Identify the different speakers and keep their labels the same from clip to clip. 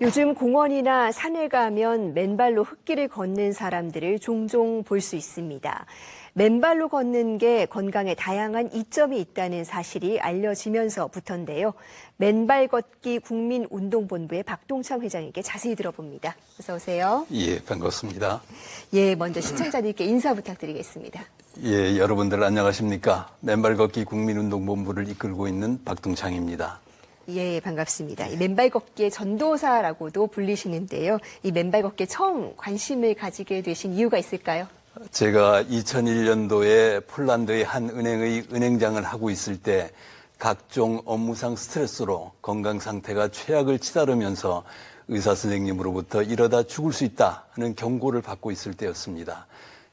Speaker 1: 요즘 공원이나 산에 가면 맨발로 흙길을 걷는 사람들을 종종 볼 수 있습니다. 맨발로 걷는 게 건강에 다양한 이점이 있다는 사실이 알려지면서부터인데요. 맨발 걷기 국민운동본부의 박동창 회장에게 자세히 들어봅니다. 어서 오세요.
Speaker 2: 예, 반갑습니다.
Speaker 1: 예, 먼저 시청자들께 인사 부탁드리겠습니다.
Speaker 2: 예, 여러분들 안녕하십니까? 맨발 걷기 국민운동본부를 이끌고 있는 박동창입니다.
Speaker 1: 예, 반갑습니다. 이 맨발 걷기의 전도사라고도 불리시는데요. 이 맨발 걷기에 처음 관심을 가지게 되신 이유가 있을까요?
Speaker 2: 제가 2001년도에 폴란드의 한 은행의 은행장을 하고 있을 때 각종 업무상 스트레스로 건강 상태가 최악을 치달으면서 의사 선생님으로부터 이러다 죽을 수 있다 하는 경고를 받고 있을 때였습니다.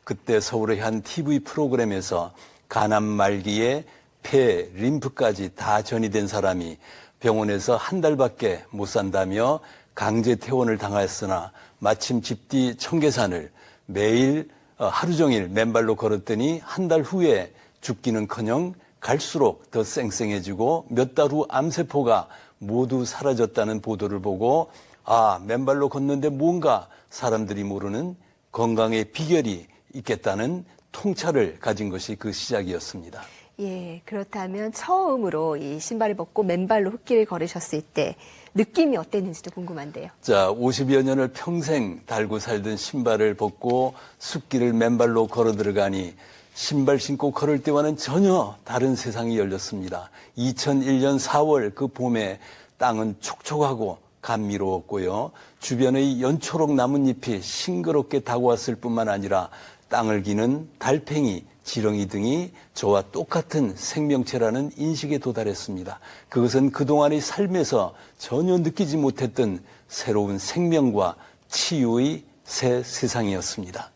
Speaker 2: 그때 서울의 한 TV 프로그램에서 간암 말기에 폐, 림프까지 다 전이된 사람이 병원에서 한 달밖에 못 산다며 강제 퇴원을 당하였으나 마침 집뒤 청계산을 매일 어, 하루 종일 맨발로 걸었더니 한 달 후에 죽기는커녕 갈수록 더 쌩쌩해지고 몇 달 후 암세포가 모두 사라졌다는 보도를 보고 아 맨발로 걷는데 뭔가 사람들이 모르는 건강의 비결이 있겠다는 통찰을 가진 것이 그 시작이었습니다.
Speaker 1: 예, 그렇다면 처음으로 이 신발을 벗고 맨발로 흙길을 걸으셨을 때 느낌이 어땠는지도 궁금한데요.
Speaker 2: 자, 50여 년을 평생 달고 살던 신발을 벗고 숲길을 맨발로 걸어 들어가니 신발 신고 걸을 때와는 전혀 다른 세상이 열렸습니다. 2001년 4월 그 봄에 땅은 촉촉하고 감미로웠고요. 주변의 연초록 나뭇잎이 싱그럽게 다가왔을 뿐만 아니라 땅을 기는 달팽이, 지렁이 등이 저와 똑같은 생명체라는 인식에 도달했습니다. 그것은 그동안의 삶에서 전혀 느끼지 못했던 새로운 생명과 치유의 새 세상이었습니다.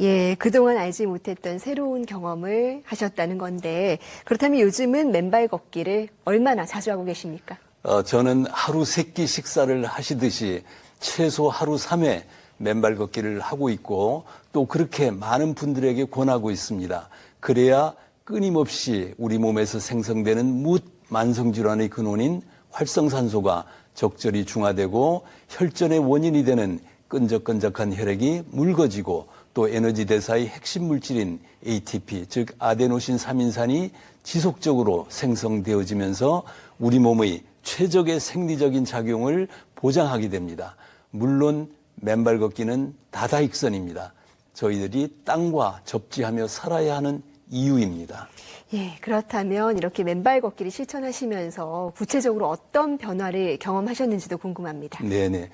Speaker 1: 예, 그동안 알지 못했던 새로운 경험을 하셨다는 건데 그렇다면 요즘은 맨발 걷기를 얼마나 자주 하고 계십니까?
Speaker 2: 어, 저는 하루 세 끼 식사를 하시듯이 최소 하루 3회 맨발 걷기를 하고 있고 또 그렇게 많은 분들에게 권하고 있습니다. 그래야 끊임없이 우리 몸에서 생성되는 묻 만성 질환의 근원인 활성산소가 적절히 중화되고 혈전의 원인이 되는 끈적끈적한 혈액이 묽어지고 또 에너지 대사의 핵심 물질인 ATP, 즉 아데노신 3인산이 지속적으로 생성되어지면서 우리 몸의 최적의 생리적인 작용을 보장하게 됩니다. 물론 맨발 걷기는 다다익선입니다. 저희들이 땅과 접지하며 살아야 하는 이유입니다.
Speaker 1: 예, 그렇다면 이렇게 맨발 걷기를 실천하시면서 구체적으로 어떤 변화를 경험하셨는지도 궁금합니다.
Speaker 2: 네네.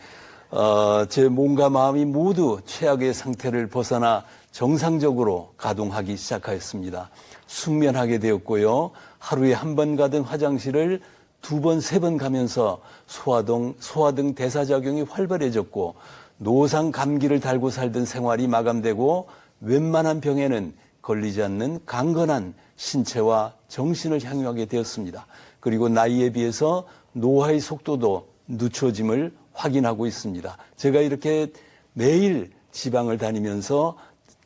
Speaker 2: 어, 제 몸과 마음이 모두 최악의 상태를 벗어나 정상적으로 가동하기 시작하였습니다. 숙면하게 되었고요. 하루에 한 번 가던 화장실을 두 번, 세 번 가면서 소화등, 소화등 대사작용이 활발해졌고 노상 감기를 달고 살던 생활이 마감되고 웬만한 병에는 걸리지 않는 강건한 신체와 정신을 향유하게 되었습니다. 그리고 나이에 비해서 노화의 속도도 늦춰짐을 확인하고 있습니다. 제가 이렇게 매일 지방을 다니면서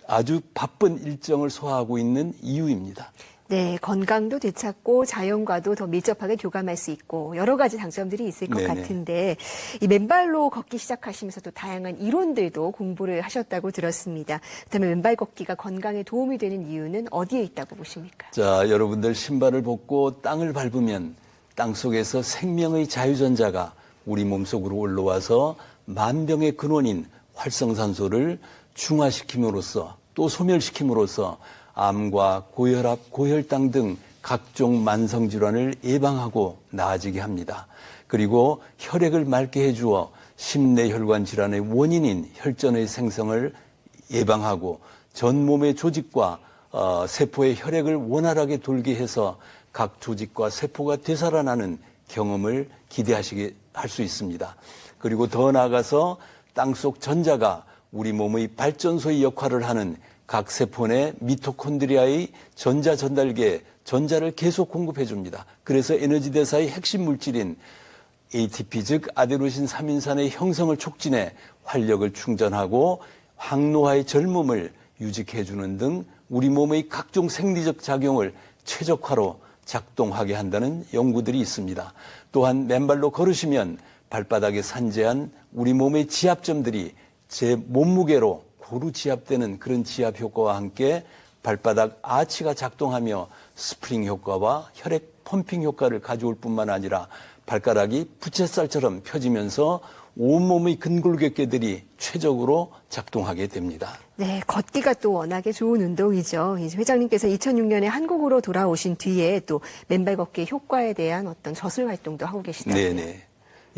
Speaker 2: 아주 바쁜 일정을 소화하고 있는 이유입니다.
Speaker 1: 네, 건강도 되찾고 자연과도 더 밀접하게 교감할 수 있고 여러 가지 장점들이 있을 것
Speaker 2: 네네.
Speaker 1: 같은데 이 맨발로 걷기 시작하시면서 또 다양한 이론들도 공부를 하셨다고 들었습니다. 그렇다면 맨발 걷기가 건강에 도움이 되는 이유는 어디에 있다고 보십니까?
Speaker 2: 자, 여러분들 신발을 벗고 땅을 밟으면 땅 속에서 생명의 자유전자가 우리 몸속으로 올라와서 만병의 근원인 활성산소를 중화시킴으로써 또 소멸시킴으로써 암과 고혈압, 고혈당 등 각종 만성 질환을 예방하고 나아지게 합니다. 그리고 혈액을 맑게 해주어 심내혈관 질환의 원인인 혈전의 생성을 예방하고 전 몸의 조직과 어, 세포의 혈액을 원활하게 돌게 해서 각 조직과 세포가 되살아나는 경험을 기대하시게 할 수 있습니다. 그리고 더 나아가서 땅속 전자가 우리 몸의 발전소의 역할을 하는 각 세포 내 미토콘드리아의 전자 전달계에 전자를 계속 공급해 줍니다. 그래서 에너지 대사의 핵심 물질인 ATP 즉 아데노신 3인산의 형성을 촉진해 활력을 충전하고 항노화의 젊음을 유지해 주는 등 우리 몸의 각종 생리적 작용을 최적화로 작동하게 한다는 연구들이 있습니다. 또한 맨발로 걸으시면 발바닥에 산재한 우리 몸의 지압점들이 제 몸무게로 고루 지압되는 그런 지압 효과와 함께 발바닥 아치가 작동하며 스프링 효과와 혈액 펌핑 효과를 가져올 뿐만 아니라 발가락이 부채살처럼 펴지면서 온몸의 근골격계들이 최적으로 작동하게 됩니다.
Speaker 1: 네, 걷기가 또 워낙에 좋은 운동이죠. 회장님께서 2006년에 한국으로 돌아오신 뒤에 또 맨발 걷기 효과에 대한 어떤 저술 활동도 하고 계시다고요.
Speaker 2: 네 네.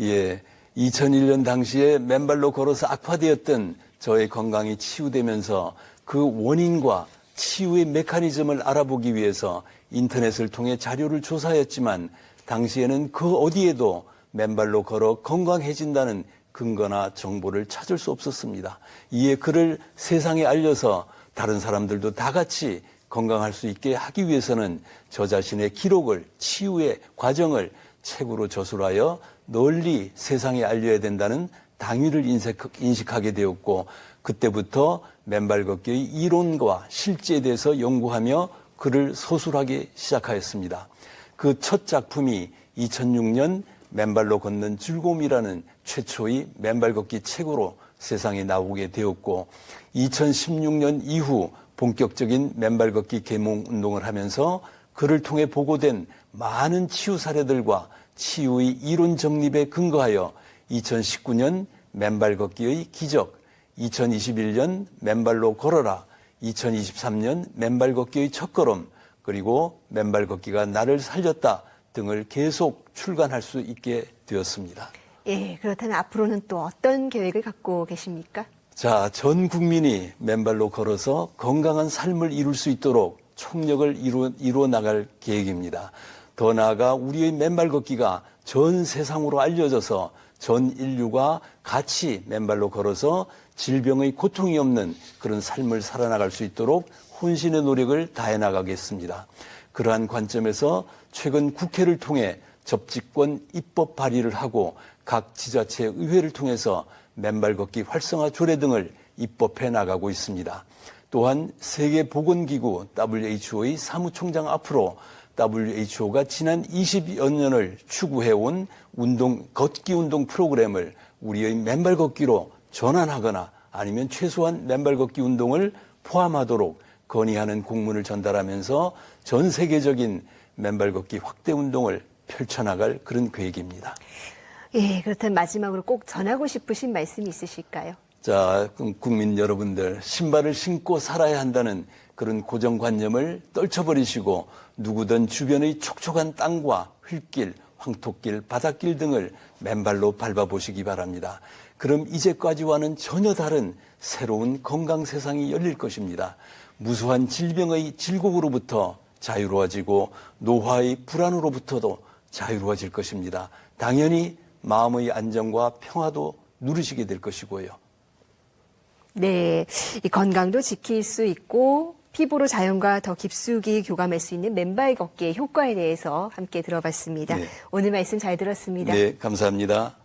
Speaker 2: 예. 2001년 당시에 맨발로 걸어서 악화되었던 저의 건강이 치유되면서 그 원인과 치유의 메커니즘을 알아보기 위해서 인터넷을 통해 자료를 조사했지만 당시에는 그 어디에도 맨발로 걸어 건강해진다는 근거나 정보를 찾을 수 없었습니다. 이에 그를 세상에 알려서 다른 사람들도 다 같이 건강할 수 있게 하기 위해서는 저 자신의 기록을 치유의 과정을 책으로 저술하여 널리 세상에 알려야 된다는 당위를 인식- 인식 하게 되었고 그때부터 맨발 걷기의 이론과 실제에 대해서 연구하며 글을 서술하기 시작하였습니다. 그 첫 작품이 2006년 맨발로 걷는 즐거움이라는 최초의 맨발 걷기 책으로 세상에 나오게 되었고 2016년 이후 본격적인 맨발 걷기 계몽 운동을 하면서 그를 통해 보고된 많은 치유 사례들과 치유의 이론 정립에 근거하여 2019년 맨발 걷기의 기적, 2021년 맨발로 걸어라, 2023년 맨발 걷기의 첫걸음, 그리고 맨발 걷기가 나를 살렸다 등을 계속 출간할 수 있게 되었습니다.
Speaker 1: 예, 그렇다면 앞으로는 또 어떤 계획을 갖고 계십니까?
Speaker 2: 자, 전 국민이 맨발로 걸어서 건강한 삶을 이룰 수 있도록 총력을 이루어, 이루어 나갈 계획입니다. 더 나아가 우리의 맨발 걷기가 전 세상으로 알려져서 전 인류가 같이 맨발로 걸어서 질병의 고통이 없는 그런 삶을 살아나갈 수 있도록 혼신의 노력을 다해 나가겠습니다. 그러한 관점에서 최근 국회를 통해 접지권 입법 발의를 하고 각 지자체 의회를 통해서 맨발 걷기 활성화 조례 등을 입법해 나가고 있습니다. 또한 세계보건기구 WHO의 사무총장 앞으로 WHO가 지난 20여 년을 추구해온 운동, 걷기 운동 프로그램을 우리의 맨발 걷기로 전환하거나 아니면 최소한 맨발 걷기 운동을 포함하도록 건의하는 공문을 전달하면서 전 세계적인 맨발 걷기 확대 운동을 펼쳐나갈 그런 계획입니다.
Speaker 1: 예, 그렇다면 마지막으로 꼭 전하고 싶으신 말씀이 있으실까요?
Speaker 2: 자, 그럼 국민 여러분들, 신발을 신고 살아야 한다는 그런 고정관념을 떨쳐버리시고 누구든 주변의 촉촉한 땅과 흙길, 황토길, 바닷길 등을 맨발로 밟아보시기 바랍니다. 그럼 이제까지와는 전혀 다른 새로운 건강 세상이 열릴 것입니다. 무수한 질병의 질곡으로부터 자유로워지고 노화의 불안으로부터도 자유로워질 것입니다. 당연히 마음의 안정과 평화도 누리시게 될 것이고요.
Speaker 1: 네, 이 건강도 지킬 수 있고 피부로 자연과 더 깊숙이 교감할 수 있는 맨발 걷기의 효과에 대해서 함께 들어봤습니다.
Speaker 2: 네.
Speaker 1: 오늘 말씀 잘 들었습니다.
Speaker 2: 네, 감사합니다.